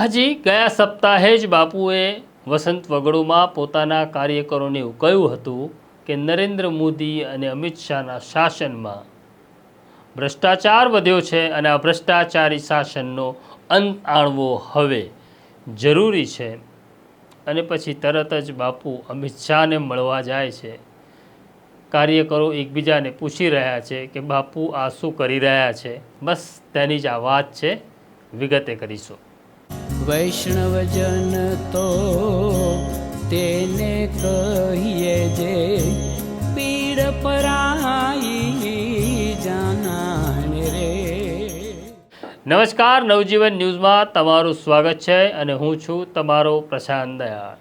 હજી ગયા સપ્તાહે જ બાપુએ વસંત વગડોમાં પોતાના કાર્યકરોને એવું કહ્યું હતું કે નરેન્દ્ર મોદી અને અમિત શાહના શાસનમાં ભ્રષ્ટાચાર વધ્યો છે અને આ ભ્રષ્ટાચારી શાસનનો અંત આણવો હવે જરૂરી છે. અને પછી તરત જ બાપુ અમિત શાહને મળવા જાય છે. કાર્યકરો એકબીજાને પૂછી રહ્યા છે કે બાપુ આ શું કરી રહ્યા છે? બસ તેની જ આ વાત છે. વિગતે કરીશું. વૈષ્ણવજન તો તેને કહીએ જે પીડ પરાઈ જાનાને રે. નમસ્કાર, નવજીવન ન્યૂઝમાં તમારું સ્વાગત છે અને હું છું તમારો પ્રશાંત દયાળ.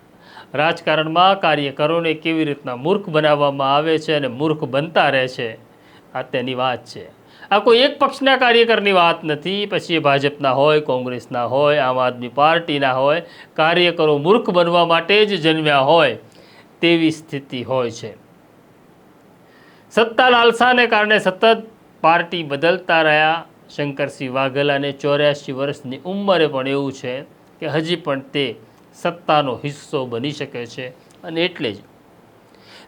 રાજકારણમાં કાર્યકરોને કેવી રીતના મૂર્ખ બનાવવામાં આવે છે અને મૂર્ખ બનતા રહે છે, આ તેની વાત છે. આ કોઈ એક પક્ષના કાર્યકરની વાત નથી. પછી એ ભાજપના હોય, કોંગ્રેસના હોય, આમ આદમી પાર્ટીના હોય, કાર્યકરો મૂર્ખ બનવા માટે જ જન્મ્યા હોય તેવી સ્થિતિ હોય છે. સત્તા લાલસાને કારણે સતત પાર્ટી બદલતા રહ્યા. શંકરસિંહ વાઘેલાને ચોર્યાસી વર્ષની ઉંમરે પણ એવું છે કે હજી પણ તે સત્તાનો હિસ્સો બની શકે છે, અને એટલે જ.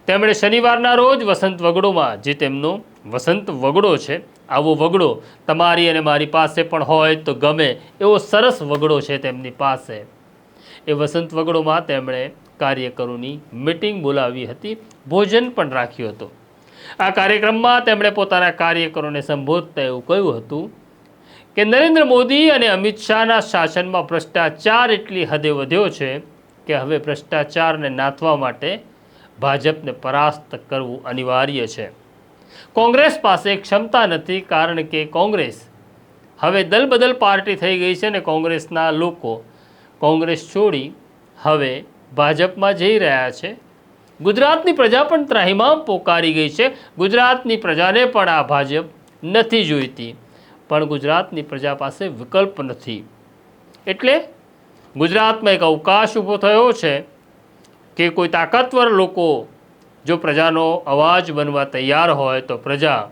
તેમણે શનિવારના રોજ વસંત વગડોમાં, જે તેમનો વસંત વગડો છે આવો વગડો. તમારી અને મારી પાસે પણ હોય તો ગમે. એવો સરસ વગડો છે તેમની પાસે. એ વસંત વગડોમાં તેમણે કાર્યકરોની મિટિંગ બોલાવી હતી. ભોજન પણ રાખ્યું હતું. આ કાર્યક્રમમાં તેમણે પોતાના કાર્યકરોને સંબોધતા એવું કહ્યું હતું કે, નરેન્દ્ર મોદી અને અમિત શાહના શાસનમાં ભ્રષ્ટાચાર એટલી હદે વધ્યો છે કે હવે ભ્રષ્ટાચારને નાથવા માટે ભાજપને પરાસ્ત કરવું અનિવાર્ય છે. કોંગ્રેસ પાસે ક્ષમતા નથી કારણ કે કોંગ્રેસ હવે દલબદલ પાર્ટી થઈ ગઈ છે અને કોંગ્રેસના લોકો કોંગ્રેસ છોડી હવે ભાજપમાં જઈ રહ્યા છે. ગુજરાતની પ્રજા પણ ત્રાહિમામ પોકારી ગઈ છે. ગુજરાતની પ્રજાને પણ આ ભાજપ નથી જોઈતી. પણ ગુજરાતની પ્રજા પાસે વિકલ્પ નથી. એટલે ગુજરાતમાં એક અવકાશ ઊભો થયો છે કે કોઈ તાકાતવર લોકો જો પ્રજાનો અવાજ બનવા તૈયાર હોય તો પ્રજા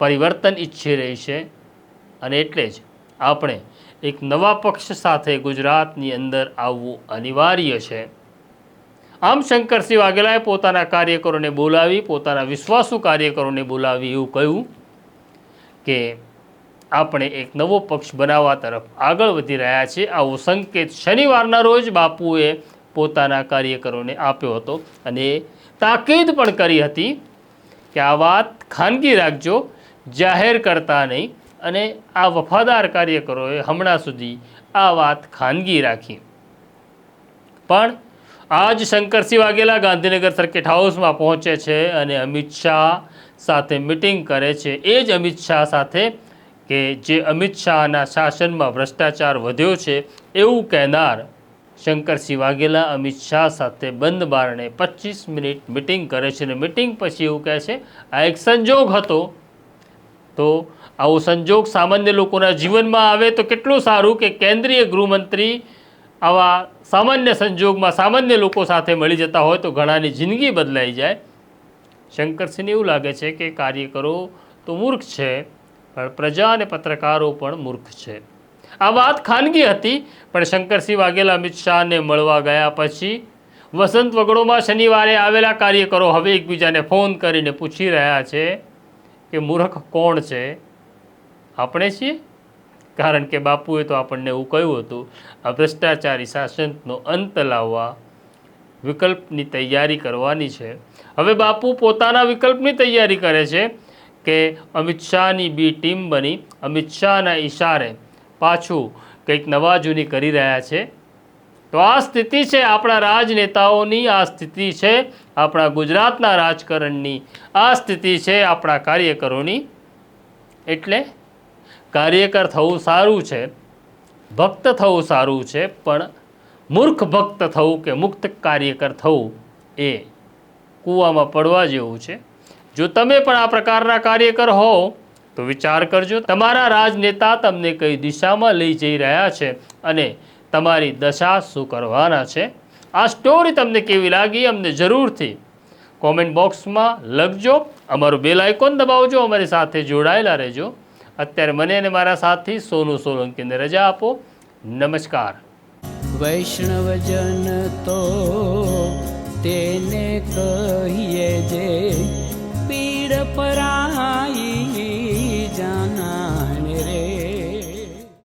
પરિવર્તન ઈચ્છી રહી છે અને એટલે જ આપણે એક નવા પક્ષ સાથે ગુજરાતની અંદર આવવું અનિવાર્ય છે. આમ શંકરસિંહ વાઘેલાએ પોતાના કાર્યકરોને બોલાવી, પોતાના વિશ્વાસુ કાર્યકરોને બોલાવી એવું કહ્યું કે આપણે એક નવો પક્ષ બનાવવા તરફ આગળ વધી રહ્યા છીએ આવો સંકેત શનિવારના રોજ બાપુએ પોતાના કાર્યકરોને આપ્યો હતો અને તાકીદ પણ કરી હતી કે આ વાત ખાનગી રાખજો, જાહેર કરતા નહીં અને આ વફાદાર કાર્યકરોએ હમણાં સુધી આ વાત ખાનગી રાખી. પણ આજ શંકરસિંહ વાઘેલા ગાંધીનગર સર્કિટ હાઉસમાં પહોંચે છે અને અમિત શાહ સાથે મિટિંગ કરે છે. એ જ અમિત શાહ સાથે કે જે અમિત શાહના શાસનમાં ભ્રષ્ટાચાર વધ્યો છે એવું કહેનાર શંકરસિંહ વાઘેલા, અમિત શાહ સાથે બંધ બારણે પચીસ મિનિટ મિટિંગ કરે છે અને મિટિંગ પછી એવું કહે છે, આ એક સંજોગ હતો. તો આવો સંજોગ સામાન્ય લોકોના જીવનમાં આવે તો કેટલું સારું કે કેન્દ્રીય ગૃહમંત્રી આવા સામાન્ય સંજોગમાં સામાન્ય લોકો સાથે મળી જતા હોય તો ઘણાની જિંદગી બદલાઈ જાય. શંકરસિંહને એવું લાગે છે કે કાર્યકરો તો મૂર્ખ છે, પણ પ્રજા અને પત્રકારો પણ મૂર્ખ છે. આ વાત ખાનગી હતી, પણ શંકરસિંહ વાઘેલા, અમિત શાહને મળવા ગયા પછી વસંત વગડોમાં શનિવારે આવેલા કાર્યકરો હવે એકબીજાને ફોન કરીને પૂછી રહ્યા છે કે મૂર્ખ કોણ છે? આપણે છીએ? કારણ કે બાપુએ તો આપણને એવું કહ્યું હતું, આ ભ્રષ્ટાચારી શાસનનો અંત લાવવા વિકલ્પની તૈયારી કરવાની છે. હવે બાપુ પોતાના વિકલ્પની તૈયારી કરે છે કે અમિત શાહની બી ટીમ બની, અમિત શાહના ઈશારે પાછું કંઈક નવા જૂની કરી રહ્યા છે. તો આ સ્થિતિ છે આપણા રાજનેતાઓની, આ સ્થિતિ છે આપણા ગુજરાતના રાજકારણની, આ સ્થિતિ છે આપણા કાર્યકરોની. એટલે કાર્યકર થવું સારું છે, ભક્ત થવું સારું છે, પણ મૂર્ખ ભક્ત થવું કે મુક્ત કાર્યકર થવું એ કૂવામાં પડવા જેવું છે. જો તમે પણ આ પ્રકારના કાર્યકર હો તો વિચાર કરજો, તમારા રાજનેતા તમને કઈ દિશામાં લઈ જઈ રહ્યા છે અને તમારી દશા શું કરવાના છે? આ સ્ટોરી તમને કેવી લાગી અમને જરૂરથી કોમેન્ટ બોક્સમાં લખજો, અમારું બેલ આઇકોન દબાવજો, અમારી સાથે જોડાયેલા રહેજો. અત્યારે મને અને મારા સાથી સોનુ સોલંકીને રજા આપો. નમસ્કાર. વૈષ્ણવજન તો તેને જે